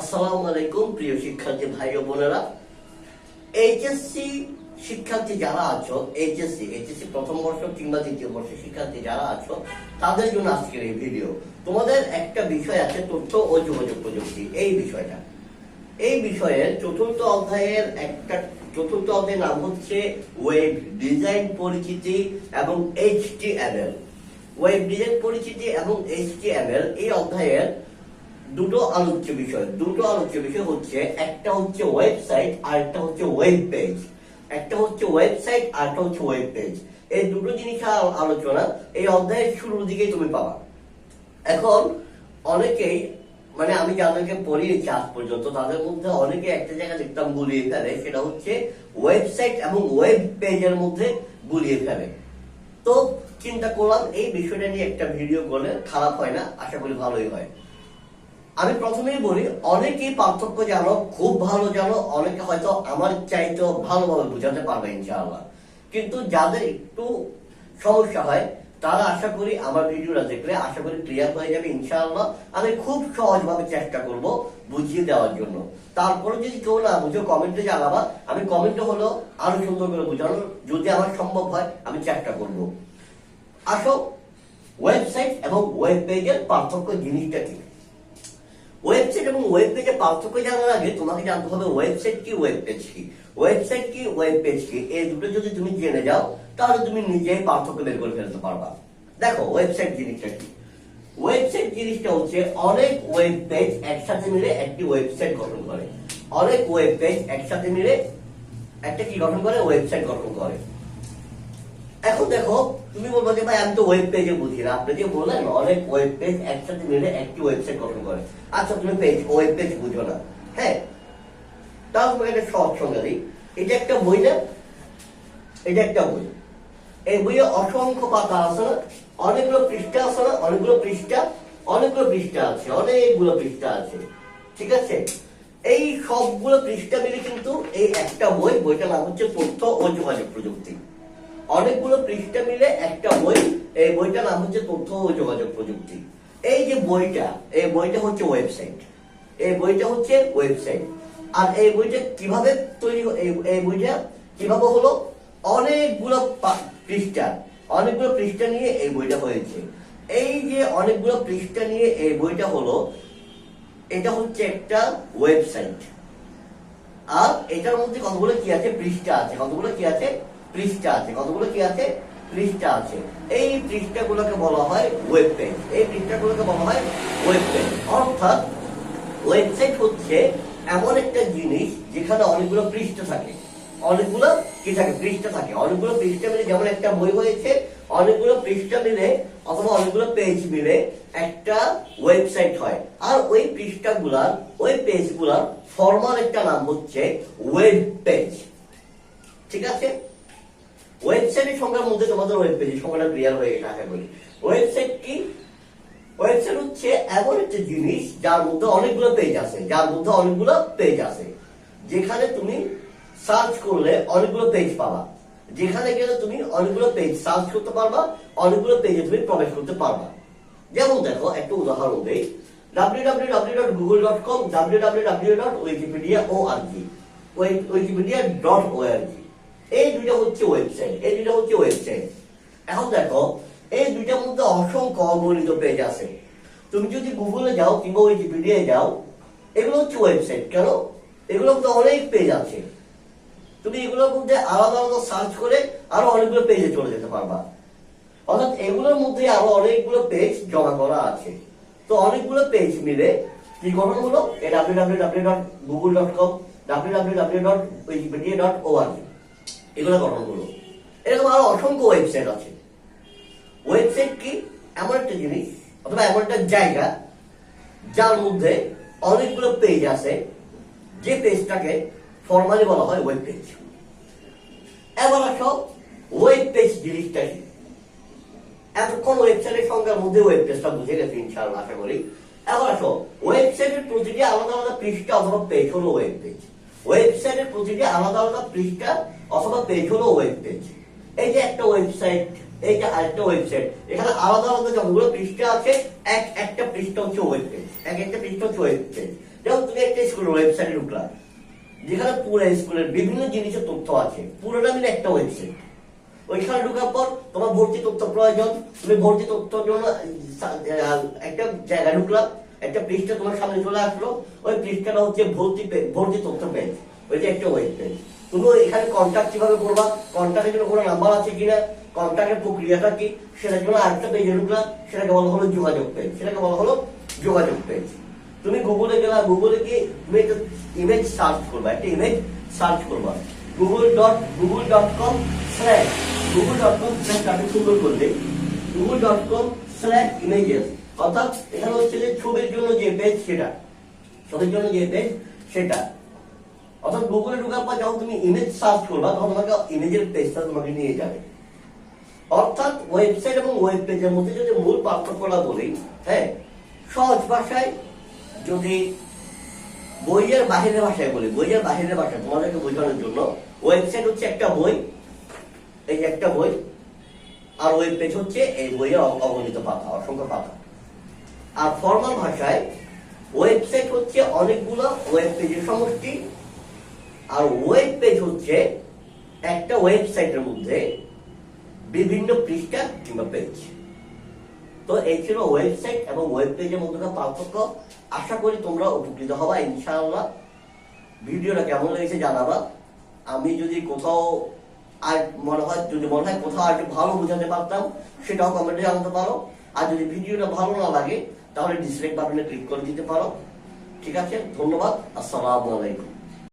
আসসালামু আলাইকুম, প্রিয় শিক্ষার্থী ভাই ও বোনেরা। এইচএসসি শিক্ষার্থী যারা আছো এইচএসসি এইচএসসি প্রথম বর্ষ কিংবা দ্বিতীয় বর্ষের শিক্ষার্থী যারা আছো, তাদের জন্য আজকের এই ভিডিও তোমাদের একটা বিষয় আছে, তথ্য ও যোগাযোগ প্রযুক্তি। এই বিষয়টা। এই বিষয়ের চতুর্থ অধ্যায়ের একটা, চতুর্থ অধ্যায়ের নাম হচ্ছে ওয়েব ডিজাইন পরিচিতি এবং এইচটিএমএল ওয়েব ডিজাইন পরিচিতি এবং এইচটিএমএল এই অধ্যায়ের দুটো আলোচ্য বিষয়। দুটো আলোচ্য বিষয় হচ্ছে, একটা হচ্ছে ওয়েবসাইট আর একটা হচ্ছে ওয়েব পেজ একটা হচ্ছে ওয়েবসাইট আর একটা হচ্ছে ওয়েব পেজ এই দুটো জিনিসের আলো- আলোচনা, এই অধ্যায়ের শুরুর দিকেই তুমি পাবা। এখন, অনেকেই মানে আমি যাদেরকে পড়িয়েছি আজ পর্যন্ত, তাদের মধ্যে অনেকে একটা জায়গা দেখতাম গুলিয়ে ফেলে, সেটা হচ্ছে ওয়েবসাইট এবং ওয়েব পেজের মধ্যে গুলিয়ে ফেলে। তো, চিন্তা করলাম, এই বিষয়টা নিয়ে একটা ভিডিও করলে খারাপ হয় না, আশা করি ভালোই হয়। আমি প্রথমেই বলি, অনেকেই পার্থক্য জানো, খুব ভালো জানো, অনেকে হয়তো আমার চাইতেও ভালোভাবে বোঝাতে পারবে ইনশাআল্লাহ। কিন্তু যাদের একটু সমস্যা হয়, তারা আশা করি আমার ভিডিওটা দেখলে আশা করি ক্লিয়ার হয়ে যাবে ইনশাআল্লাহ। আমি খুব সহজভাবে চেষ্টা করব বুঝিয়ে দেওয়ার জন্য। তারপরে যদি কেউ না বুঝে কমেন্টে জানাবা। আমি কমেন্টে হলো আরও সুন্দর করে বোঝানোর। যদি আমার সম্ভব হয়, আমি চেষ্টা করব। আসো ওয়েবসাইট এবং ওয়েব পেজের পার্থক্য জিনিসটা কি? এবং ওয়েব পেজের পার্থক্য জানার আগে তোমাকে জানতে হবে ওয়েবসাইট কি ওয়েব পেজ কি? ওয়েবসাইট কি ওয়েব পেজ কি? এই দুটো যদি তুমি জেনে যাও, তাহলে তুমি নিজেই পার্থক্য বের করে ফেলতে পারবা। দেখো ওয়েবসাইট জিনিসটা কি? ওয়েবসাইট জিনিসটা হচ্ছে অনেক ওয়েব পেজ একসাথে মিলে একটি ওয়েবসাইট গঠন করে। অনেক ওয়েব পেজ একসাথে মিলে একটা কি গঠন করে? ওয়েবসাইট গঠন করে। এখন দেখো তুমি বলব যে, ভাই, আমি তো ওয়েব পেজে বুঝি না। আপনি যে বললেন, অনেক ওয়েব পেজ একসাথে মিলে একটি ওয়েবসাইট গঠন করে। আচ্ছা তুমি পেজ ওয়েব পেজ বুঝো না। হ্যাঁ? তাও তোমাকে একটা সহজ সঙ্গে দিই। এটা একটা বই না? এটা একটা বই। এই বইয়ে অসংখ্য পাতা আছে না? অনেকগুলো পৃষ্ঠা আছে না? অনেকগুলো পৃষ্ঠা? অনেকগুলো পৃষ্ঠা আছে। অনেকগুলো পৃষ্ঠা আছে। ঠিক আছে? এই সবগুলো পৃষ্ঠা মিলে কিন্তু এই একটা বই, বইটার নাম হচ্ছে তথ্য ও যোগাযোগ প্রযুক্তি। অনেকগুলো পৃষ্ঠা মিলে একটা বই, এই বইটার নাম হচ্ছে তথ্য ও যোগাযোগ প্রযুক্তি। এই যে বইটা, এই বইটা হচ্ছে ওয়েবসাইট। এই বইটা হচ্ছে ওয়েবসাইট। আর এই বইটা কীভাবে তৈরি এই বইটা কীভাবে হলো? অনেকগুলো পৃষ্ঠা অনেকগুলো পৃষ্ঠা নিয়ে এই বইটা হয়েছে। এই যে অনেকগুলো পৃষ্ঠা নিয়ে এই বইটা হলো, এটা হচ্ছে একটা ওয়েবসাইট। আর এটার মধ্যে কতগুলো কি আছে? পৃষ্ঠা আছে। কতগুলো কি আছে? পৃষ্ঠা আছে। কতগুলো কি আছে? পৃষ্ঠা আছে। এই পৃষ্ঠাগুলোকে বলা হয় ওয়েব পেজ এই পৃষ্ঠাগুলোকে বলা হয় ওয়েব পেজ অর্থাৎ ওয়েবসাইট হচ্ছে এমন একটা জিনিস যেখানে অনেকগুলো পৃষ্ঠা থাকে। অনেকগুলো কি থাকে? পৃষ্ঠা থাকে। অনেকগুলো পৃষ্ঠা মিলে যেমন একটা বই হয়েছে অনেকগুলো পৃষ্ঠা মিলে অথবা অনেকগুলো পেজ মিলে একটা ওয়েবসাইট হয়। আর ওই পৃষ্ঠাগুলার, ওই পেজগুলার ফর্মাল একটা নাম হচ্ছে ওয়েব পেজ ঠিক আছে? ওয়েবসাইটের সংখ্যার মধ্যে তোমাদের ওয়েব পেজের সংখ্যাটা ক্লিয়ার হয়ে গেছে, আশা করি। ওয়েবসাইট কি? ওয়েবসাইট হচ্ছে এমন একটা জিনিস যার মধ্যে অনেকগুলো পেজ আছে, যার মধ্যে অনেকগুলো পেজ আছে। যেখানে তুমি সার্চ করলে অনেকগুলো পেজ পাবা। যেখানে গেলে তুমি অনেকগুলো পেজ সার্চ করতে পারবা, অনেকগুলো পেজে তুমি প্রবেশ করতে পারবা। যেমন দেখো, একটা উদাহরণ দেই। www.google.com www.wikipedia.org wikipedia.org এই দুইটা হচ্ছে ওয়েবসাইট এই দুইটা হচ্ছে ওয়েবসাইট এখন দেখো, এই দুইটার মধ্যে অসংখ্য অগণিত পেজ আছে। তুমি যদি গুগলে যাও কিংবা উইকিপিডিয়ায় যাও, এগুলো হচ্ছে ওয়েবসাইট কেন? এগুলোর মধ্যে অনেক পেজ আছে। তুমি এগুলোর মধ্যে আলাদা আলাদা সার্চ করে আরও অনেকগুলো পেজে চলে যেতে পারবা। অর্থাৎ এগুলোর মধ্যে আরও অনেকগুলো পেজ জমা করা আছে। তো অনেকগুলো পেজ মিলে কি গঠন হলো? W W W dot Google dot com W W W dot Wikipedia dot O R G এগুলো গঠন এরকম আরও অসংখ্য ওয়েবসাইট আছে। ওয়েবসাইট কি? এমন একটা জিনিস, অথবা এমন একটা জায়গা, যার মধ্যে অনেকগুলো পেজ আছে, যে পেজটাকে ফর্মালি বলা হয় ওয়েব পেজ এবার আসো ওয়েব পেজ জিনিসটা কি? এতক্ষণ ওয়েবসাইটের সংখ্যার মধ্যে ওয়েব পেজটা বুঝে গেছে, ইনশাআল্লাহ, আশা করি। এবার আসো ওয়েবসাইটের প্রতিটি আলাদা আলাদা পৃষ্ঠা অথবা পেজ হলো ওয়েব পেজ ওয়েবসাইটের প্রতিটি আলাদা আলাদা পৃষ্ঠা অথবা পেজ হলো ওয়েব পেজ এই যে একটা ওয়েবসাইট এই যে আরেকটা ওয়েবসাইট এখানে আলাদা আলাদা যতগুলো পৃষ্ঠা আছে, এক একটা পৃষ্ঠা হচ্ছে ওয়েব পেজ এক একটা পৃষ্ঠা হচ্ছে ওয়েব পেজ যেমন তুমি একটা স্কুলের ওয়েবসাইটে ঢুকলাম যেখানে পুরো স্কুলের বিভিন্ন জিনিসের তথ্য আছে, পুরোটা মিলে একটা ওয়েবসাইট ওইখানে ঢুকার পর তোমার ভর্তি তথ্য প্রয়োজন, তুমি ভর্তি তথ্যের জন্য একটা জায়গায় ঢুকলাম একটা পৃষ্ঠা তোমার সামনে চলে আসলো, ওই পৃষ্ঠাটা হচ্ছে ভর্তি পে- ভর্তি তথ্য পেজ ওইটা একটা ওয়েব পেজ তুমি এখানে কন্ট্যাক্ট কীভাবে করবা? কন্ট্যাক্টের জন্য কোনো নাম্বার আছে কিনা? কন্ট্যাক্টের প্রক্রিয়াটা কি? সেটার জন্য আরেকটা পেজে ঢুকলাম সেটাকে বলা হলো যোগাযোগ পেজ সেটাকে বলা হলো যোগাযোগ পেজ তুমি গুগলে গেলা গুগলে গিয়ে তুমি একটা ইমেজ সার্চ করবা, একটা ইমেজ সার্চ করবা। Google dot Google dot com slash Google dot com slash আপনি সুন্দর করলে Google dot com slash images অর্থাৎ এখানে হচ্ছে যে ছবির জন্য যে পেজ সেটা, ছবির জন্য যে পেজ সেটা। অর্থাৎ গুগলে ঢোকার পর যখন তুমি ইমেজ সার্চ করবা, তখন তোমাকে ইমেজের পেজটা তোমাকে নিয়ে যাবে। অর্থাৎ ওয়েবসাইট এবং ওয়েব পেজের মধ্যে যদি মূল পার্থক্যটা বলি হ্যাঁ সহজ ভাষায় যদি বইয়ের বাহিরের ভাষায় বলি, বইয়ের বাহিরের ভাষায় তোমাদেরকে বোঝানোর জন্য ওয়েবসাইট হচ্ছে একটা বই, এই একটা বই, আর ওয়েব পেজ হচ্ছে এই বইয়ের অগণিত পাতা, অসংখ্য পাতা। আর ফর্মাল ভাষায় ওয়েবসাইট হচ্ছে অনেকগুলো ওয়েব পেজের সমষ্টি। আর ওয়েব পেজ হচ্ছে একটা ওয়েবসাইটের মধ্যে বিভিন্ন পৃষ্ঠা কিংবা পেজ তো এই ছিল ওয়েবসাইট এবং ওয়েব পেজের মধ্যে পার্থক্য। আশা করি তোমরা উপকৃত হবা, ইনশাআল্লাহ। ভিডিওটা কেমন লেগেছে জানাবা। আমি যদি কোথাও আর মনে হয়, যদি মনে হয় কোথাও আর ভালো বোঝাতে পারতাম, সেটাও কমেন্টে জানাতে পারো। আর যদি ভিডিওটা ভালো না লাগে তাহলে ডিসলাইক বাটনে ক্লিক করে দিতে পারো। ঠিক আছে? ধন্যবাদ। আসসালামু আলাইকুম।